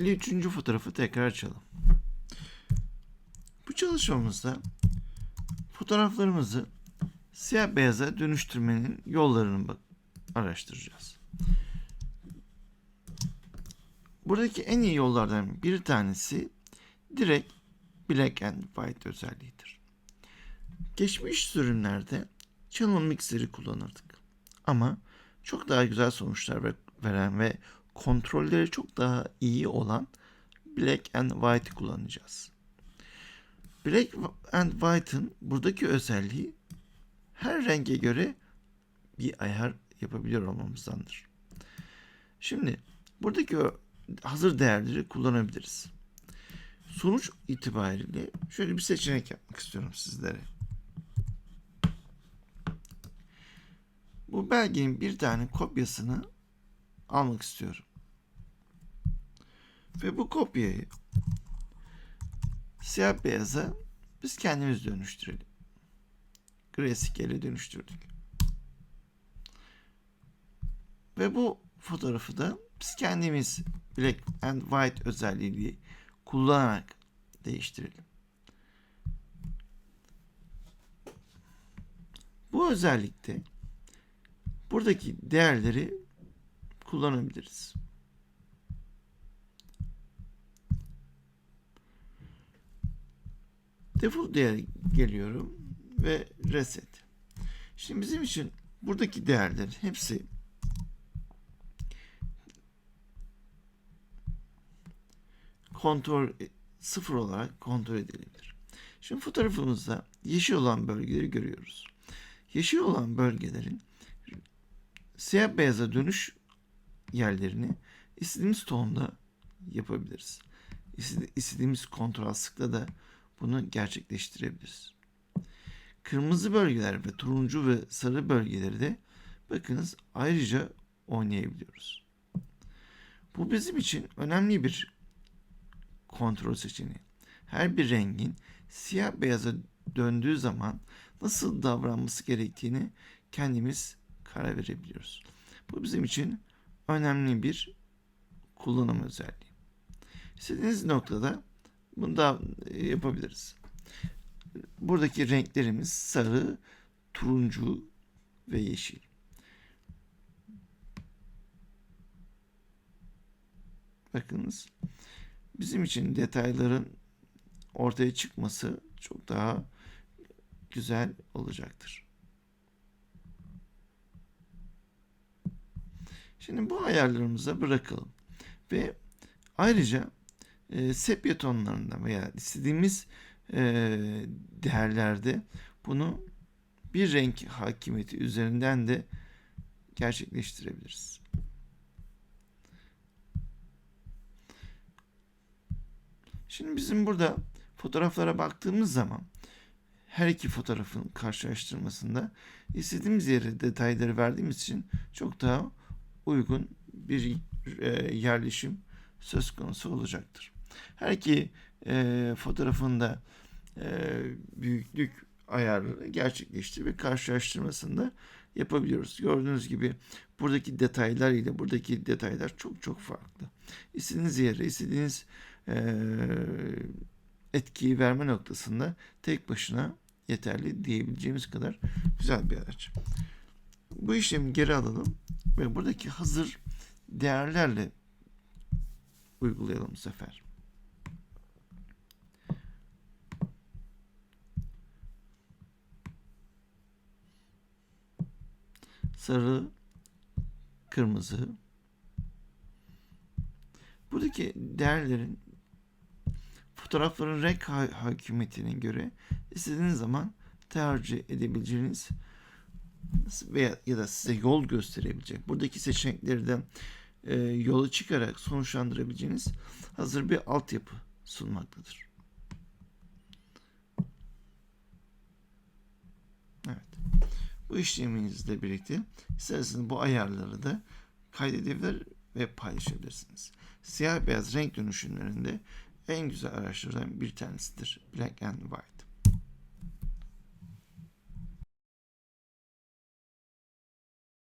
53. fotoğrafı tekrar açalım. Bu çalışmamızda fotoğraflarımızı siyah beyaza dönüştürmenin yollarını araştıracağız. Buradaki en iyi yollardan bir tanesi direkt black and white özelliğidir. Geçmiş sürümlerde channel mixer'i kullanırdık. Ama çok daha güzel sonuçlar ver- veren ve kontrolleri çok daha iyi olan black and white'ı kullanacağız. Black and White'ın buradaki özelliği her renge göre bir ayar yapabiliyor olmamızdandır. Şimdi buradaki hazır değerleri kullanabiliriz. Sonuç itibariyle şöyle bir seçenek yapmak istiyorum sizlere. Bu belgenin bir tane kopyasını almak istiyorum. Ve bu kopyayı siyah beyaza biz kendimiz dönüştürelim. Grayscale'e dönüştürdük. Ve bu fotoğrafı da biz kendimiz black and white özelliği kullanarak değiştirelim. Bu özellikte buradaki değerleri kullanabiliriz. Default değer geliyorum ve reset. Şimdi bizim için buradaki değerlerin hepsi kontrol sıfır olarak kontrol edilebilir. Şimdi fotoğrafımızda yeşil olan bölgeleri görüyoruz. Yeşil olan bölgelerin siyah beyaza dönüş yerlerini istediğimiz tonda yapabiliriz. İstedi- İstediğimiz kontrastlıkla da bunu gerçekleştirebiliriz. Kırmızı bölgeler ve turuncu ve sarı bölgeleri de bakınız ayrıca oynayabiliyoruz. Bu bizim için önemli bir kontrol seçeneği. Her bir rengin siyah beyaza döndüğü zaman nasıl davranması gerektiğini kendimiz karar verebiliyoruz. Bu bizim için önemli bir kullanım özelliği. İstediğiniz noktada bunu da e, yapabiliriz. Buradaki renklerimiz sarı, turuncu ve yeşil. Bakınız bizim için detayların ortaya çıkması çok daha güzel olacaktır. Şimdi bu ayarlarımıza bırakalım ve ayrıca e, sepya tonlarında veya istediğimiz e, değerlerde bunu bir renk hakimiyeti üzerinden de gerçekleştirebiliriz. Şimdi bizim burada fotoğraflara baktığımız zaman her iki fotoğrafın karşılaştırmasında istediğimiz yere detayları verdiğimiz için çok daha uygun bir e, yerleşim söz konusu olacaktır. Her iki e, fotoğrafında e, büyüklük ayarları gerçekleşti ve karşılaştırmasında yapabiliyoruz. Gördüğünüz gibi buradaki detaylar ile buradaki detaylar çok çok farklı. İstediğiniz yere, istediğiniz e, etkiyi verme noktasında tek başına yeterli diyebileceğimiz kadar güzel bir araç. Bu işlemi geri alalım ve buradaki hazır değerlerle uygulayalım bu sefer. Sarı, kırmızı. Buradaki değerlerin fotoğrafların renk ha- hakimiyetine göre istediğiniz zaman tercih edebileceğiniz veya ya da size yol gösterebilecek buradaki seçenekleri de e, yola çıkarak sonuçlandırabileceğiniz hazır bir altyapı sunmaktadır. Bu işleminizle birlikte isterseniz bu ayarları da kaydedebilir ve paylaşabilirsiniz. Siyah beyaz renk dönüşümlerinde en güzel araçlardan bir tanesidir Black and White.